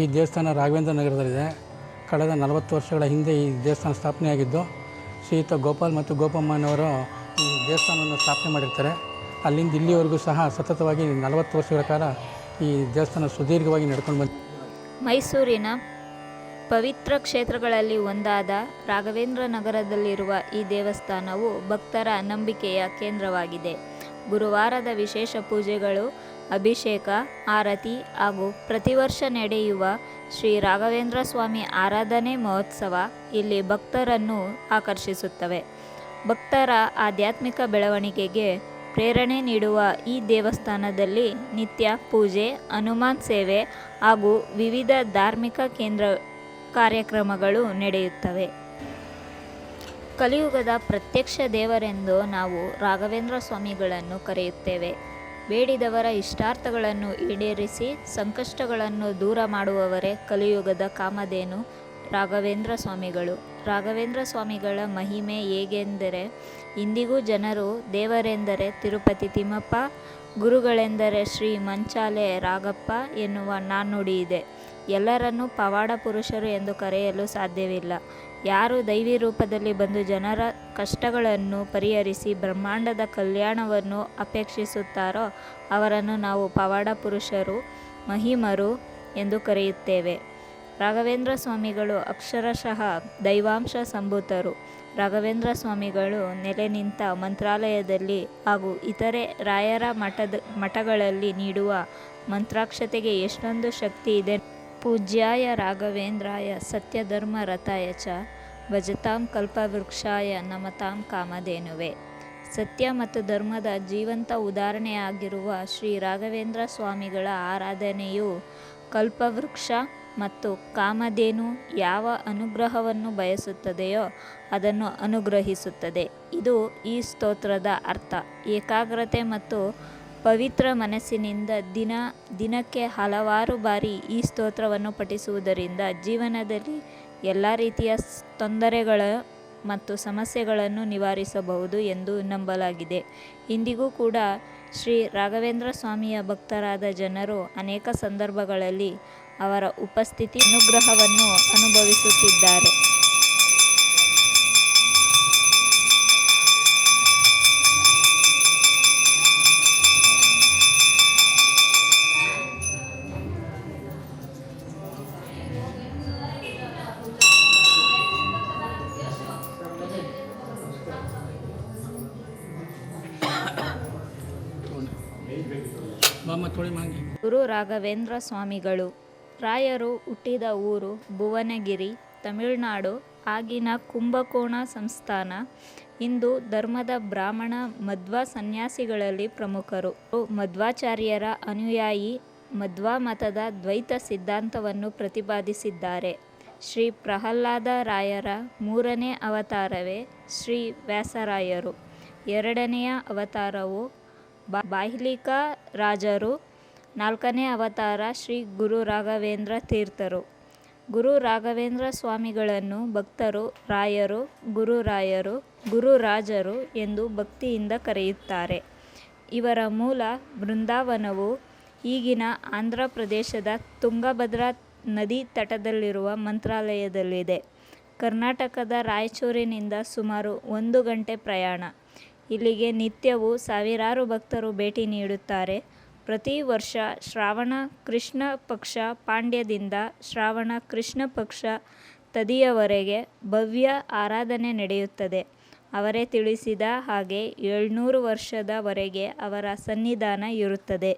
ಈ ದೇವಸ್ಥಾನ ರಾಘವೇಂದ್ರ ನಗರದಲ್ಲಿದೆ. ಕಳೆದ ನಲವತ್ತು ವರ್ಷಗಳ ಹಿಂದೆ ಈ ದೇವಸ್ಥಾನ ಸ್ಥಾಪನೆಯಾಗಿದ್ದು ಶ್ರೀಯುತ ಗೋಪಾಲ್ ಮತ್ತು ಗೋಪಮ್ಮನವರು ಈ ದೇವಸ್ಥಾನವನ್ನು ಸ್ಥಾಪನೆ ಮಾಡಿರ್ತಾರೆ. ಅಲ್ಲಿಂದ ಇಲ್ಲಿವರೆಗೂ ಸಹ ಸತತವಾಗಿ ನಲವತ್ತು ವರ್ಷಗಳ ಕಾಲ ಈ ದೇವಸ್ಥಾನ ಸುದೀರ್ಘವಾಗಿ ನಡ್ಕೊಂಡು ಬಂದ ಮೈಸೂರಿನ ಪವಿತ್ರ ಕ್ಷೇತ್ರಗಳಲ್ಲಿ ಒಂದಾದ ರಾಘವೇಂದ್ರ ನಗರದಲ್ಲಿರುವ ಈ ದೇವಸ್ಥಾನವು ಭಕ್ತರ ನಂಬಿಕೆಯ ಕೇಂದ್ರವಾಗಿದೆ. ಗುರುವಾರದ ವಿಶೇಷ ಪೂಜೆಗಳು ಅಭಿಷೇಕ, ಆರತಿ ಹಾಗೂ ಪ್ರತಿವರ್ಷ ನಡೆಯುವ ಶ್ರೀ ರಾಘವೇಂದ್ರ ಸ್ವಾಮಿ ಆರಾಧನೆ ಮಹೋತ್ಸವ ಇಲ್ಲಿ ಭಕ್ತರನ್ನು ಆಕರ್ಷಿಸುತ್ತವೆ. ಭಕ್ತರ ಆಧ್ಯಾತ್ಮಿಕ ಬೆಳವಣಿಗೆಗೆ ಪ್ರೇರಣೆ ನೀಡುವ ಈ ದೇವಸ್ಥಾನದಲ್ಲಿ ನಿತ್ಯ ಪೂಜೆ, ಹನುಮಾನ್ ಸೇವೆ ಹಾಗೂ ವಿವಿಧ ಧಾರ್ಮಿಕ ಕೇಂದ್ರ ಕಾರ್ಯಕ್ರಮಗಳು ನಡೆಯುತ್ತವೆ. ಕಲಿಯುಗದ ಪ್ರತ್ಯಕ್ಷ ದೇವರೆಂದು ನಾವು ರಾಘವೇಂದ್ರ ಸ್ವಾಮಿಗಳನ್ನು ಕರೆಯುತ್ತೇವೆ. ಬೇಡಿದವರ ಇಷ್ಟಾರ್ಥಗಳನ್ನು ಈಡೇರಿಸಿ ಸಂಕಷ್ಟಗಳನ್ನು ದೂರ ಮಾಡುವವರೇ ಕಲಿಯುಗದ ಕಾಮಧೇನು. ರಾಘವೇಂದ್ರ ಸ್ವಾಮಿಗಳು. ರಾಘವೇಂದ್ರ ಸ್ವಾಮಿಗಳ ಮಹಿಮೆ ಹೇಗೆಂದರೆ, ಇಂದಿಗೂ ಜನರು ದೇವರೆಂದರೆ ತಿರುಪತಿ ತಿಮ್ಮಪ್ಪ, ಗುರುಗಳೆಂದರೆ ಶ್ರೀ ಮಂಚಾಲೆ ರಾಗಪ್ಪ ಎನ್ನುವ ನಾಣ್ಣುಡಿ ಇದೆ. ಎಲ್ಲರನ್ನೂ ಪವಾಡ ಪುರುಷರು ಎಂದು ಕರೆಯಲು ಸಾಧ್ಯವಿಲ್ಲ. ಯಾರು ದೈವಿ ರೂಪದಲ್ಲಿ ಬಂದು ಜನರ ಕಷ್ಟಗಳನ್ನು ಪರಿಹರಿಸಿ ಬ್ರಹ್ಮಾಂಡದ ಕಲ್ಯಾಣವನ್ನು ಅಪೇಕ್ಷಿಸುತ್ತಾರೋ, ಅವರನ್ನು ನಾವು ಪವಾಡ ಪುರುಷರು, ಮಹಿಮರು ಎಂದು ಕರೆಯುತ್ತೇವೆ. ರಾಘವೇಂದ್ರ ಸ್ವಾಮಿಗಳು ಅಕ್ಷರಶಃ ದೈವಾಂಶ ಸಂಭೂತರು. ರಾಘವೇಂದ್ರ ಸ್ವಾಮಿಗಳು ನೆಲೆ ನಿಂತ ಮಂತ್ರಾಲಯದಲ್ಲಿ ಹಾಗೂ ಇತರೆ ರಾಯರ ಮಠದ ಮಠಗಳಲ್ಲಿ ನೀಡುವ ಮಂತ್ರಾಕ್ಷತೆಗೆ ಎಷ್ಟೊಂದು ಶಕ್ತಿ ಇದೆ. ಪೂಜ್ಯಾಯ ರಾಘವೇಂದ್ರಾಯ ರಥಾಯ ಚ ಭಜತಾಂ ಕಲ್ಪವೃಕ್ಷಾಯ ನಮತಾಂ ಕಾಮಧೇನುವೆ. ಸತ್ಯ ಮತ್ತು ಧರ್ಮದ ಜೀವಂತ ಉದಾಹರಣೆಯಾಗಿರುವ ಶ್ರೀ ರಾಘವೇಂದ್ರ ಸ್ವಾಮಿಗಳ ಆರಾಧನೆಯು ಕಲ್ಪವೃಕ್ಷ ಮತ್ತು ಕಾಮಧೇನು ಯಾವ ಅನುಗ್ರಹವನ್ನು ಬಯಸುತ್ತದೆಯೋ ಅದನ್ನು ಅನುಗ್ರಹಿಸುತ್ತದೆ. ಇದು ಈ ಸ್ತೋತ್ರದ ಅರ್ಥ. ಏಕಾಗ್ರತೆ ಮತ್ತು ಪವಿತ್ರ ಮನಸ್ಸಿನಿಂದ ದಿನ, ದಿನಕ್ಕೆ ಹಲವಾರು ಬಾರಿ ಈ ಸ್ತೋತ್ರವನ್ನು ಪಠಿಸುವುದರಿಂದ ಜೀವನದಲ್ಲಿ ಎಲ್ಲ ರೀತಿಯ ತೊಂದರೆಗಳ ಮತ್ತು ಸಮಸ್ಯೆಗಳನ್ನು ನಿವಾರಿಸಬಹುದು ಎಂದು ನಂಬಲಾಗಿದೆ. ಇಂದಿಗೂ ಕೂಡ ಶ್ರೀ ರಾಘವೇಂದ್ರ ಸ್ವಾಮಿಯ ಭಕ್ತರಾದ ಜನರು ಅನೇಕ ಸಂದರ್ಭಗಳಲ್ಲಿ ಅವರ ಉಪಸ್ಥಿತಿ, ಅನುಗ್ರಹವನ್ನು ಅನುಭವಿಸುತ್ತಿದ್ದಾರೆ. ಗುರು ರಾಘವೇಂದ್ರ ಸ್ವಾಮಿಗಳು, ರಾಯರು ಹುಟ್ಟಿದ ಊರು ಭುವನಗಿರಿ, ತಮಿಳುನಾಡು, ಆಗಿನ ಕುಂಭಕೋಣ ಸಂಸ್ಥಾನ, ಇಂದು ಧರ್ಮದ ಬ್ರಾಹ್ಮಣ ಮಧ್ವ ಸನ್ಯಾಸಿಗಳಲ್ಲಿ ಪ್ರಮುಖರು. ಮಧ್ವಾಚಾರ್ಯರ ಅನುಯಾಯಿ ಮಧ್ವ ಮತದ ದ್ವೈತ ಸಿದ್ಧಾಂತವನ್ನು ಪ್ರತಿಪಾದಿಸಿದ್ದಾರೆ. ಶ್ರೀ ಪ್ರಹ್ಲಾದ ರಾಯರ ಮೂರನೇ ಅವತಾರವೇ ಶ್ರೀ ವ್ಯಾಸರಾಯರು. ಎರಡನೆಯ ಅವತಾರವು ಬಾಹ್ಲಿಕ ರಾಜರು. ನಾಲ್ಕನೇ ಅವತಾರ ಶ್ರೀ ಗುರು ರಾಘವೇಂದ್ರ ತೀರ್ಥರು. ಗುರು ರಾಘವೇಂದ್ರ ಸ್ವಾಮಿಗಳನ್ನು ಭಕ್ತರು, ರಾಯರು ಗುರುರಾಯರು ಗುರುರಾಜರು ಎಂದು ಭಕ್ತಿಯಿಂದ ಕರೆಯುತ್ತಾರೆ. ಇವರ ಮೂಲ ಬೃಂದಾವನವು ಈಗಿನ ಆಂಧ್ರ ಪ್ರದೇಶದ ತುಂಗಭದ್ರಾ ನದಿ ತಟದಲ್ಲಿರುವ ಮಂತ್ರಾಲಯದಲ್ಲಿದೆ. ಕರ್ನಾಟಕದ ರಾಯಚೂರಿನಿಂದ ಸುಮಾರು ಒಂದು ಗಂಟೆ ಪ್ರಯಾಣ. ಇಲ್ಲಿಗೆ ನಿತ್ಯವೂ ಸಾವಿರಾರು ಭಕ್ತರು ಭೇಟಿ ನೀಡುತ್ತಾರೆ. ಪ್ರತಿ ವರ್ಷ ಶ್ರಾವಣ ಕೃಷ್ಣ ಪಕ್ಷ ಪಾಂಡ್ಯದಿಂದ ಶ್ರಾವಣ ಕೃಷ್ಣ ಪಕ್ಷ ತದಿಯವರೆಗೆ ಭವ್ಯ ಆರಾಧನೆ ನಡೆಯುತ್ತದೆ. ಅವರೇ ತಿಳಿಸಿದ ಹಾಗೆ ಏಳ್ನೂರು ವರ್ಷದವರೆಗೆ ಅವರ ಸನ್ನಿಧಾನ ಇರುತ್ತದೆ.